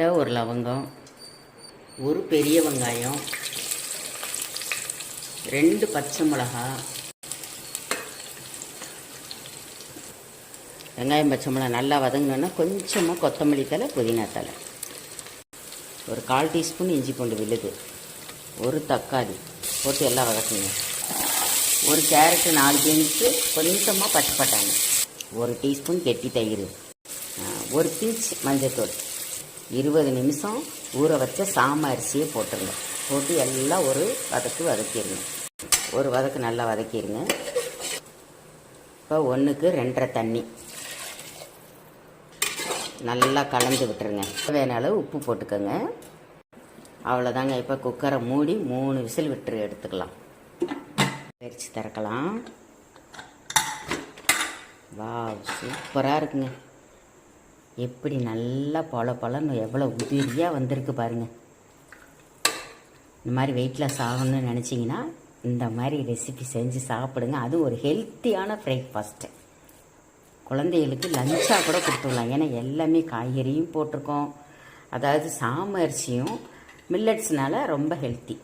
பட்டை ஒரு லவங்கம் ஒரு பெரிய வெங்காயம் ரெண்டு பச்சை மிளகா வெங்காயம் பச்சை மிளகா நல்லா வதங்கினோன்னா கொஞ்சமாக கொத்தமல்லி தலை புதினா தலை ஒரு கால் டீஸ்பூன் இஞ்சி பூண்டு விழுது ஒரு தக்காளி போட்டு எல்லாம் வதக்குங்க. ஒரு கேரட்டு நாலு பீன்ஸு கொஞ்சமாக பச்சை பட்டாணி. ஒரு டீஸ்பூன் கெட்டி தயிர். ஒரு பிஞ்ச் மஞ்சத்தூள். இருபது நிமிஷம் ஊற வச்ச சாம அரிசியை போட்டுருங்க. போட்டு எல்லாம் ஒரு வதக்கு வதக்கிடுங்க ஒரு வதக்கு நல்லா வதக்கிடுங்க இப்போ ஒன்றுக்கு ரெண்டரை தண்ணி. நல்லா கலந்து விட்டுருங்க. வேணாலும் உப்பு போட்டுக்கோங்க. அவ்வளோதாங்க. இப்போ குக்கரை மூடி மூணு விசில் விட்டு எடுத்துக்கலாம். பறித்து திறக்கலாம். வா சூப்பராக இருக்குங்க. எப்படி நல்லா பொல பழம் எவ்வளோ உதிரியாக வந்திருக்கு பாருங்கள் இந்த மாதிரி வெயிட் லாஸ் ஆகணும்னு நினச்சிங்கன்னா இந்த மாதிரி ரெசிபி செஞ்சு சாப்பிடுங்க. அது ஒரு ஹெல்த்தியான பிரேக்ஃபாஸ்ட்டு குழந்தைகளுக்கு லஞ்சாக கூட கொடுத்துடலாம். ஏன்னா எல்லாமே காய்கறியும் போட்டிருக்கோம். அதாவது சாமரிசியும் மில்லட்ஸ்னால ரொம்ப ஹெல்த்தி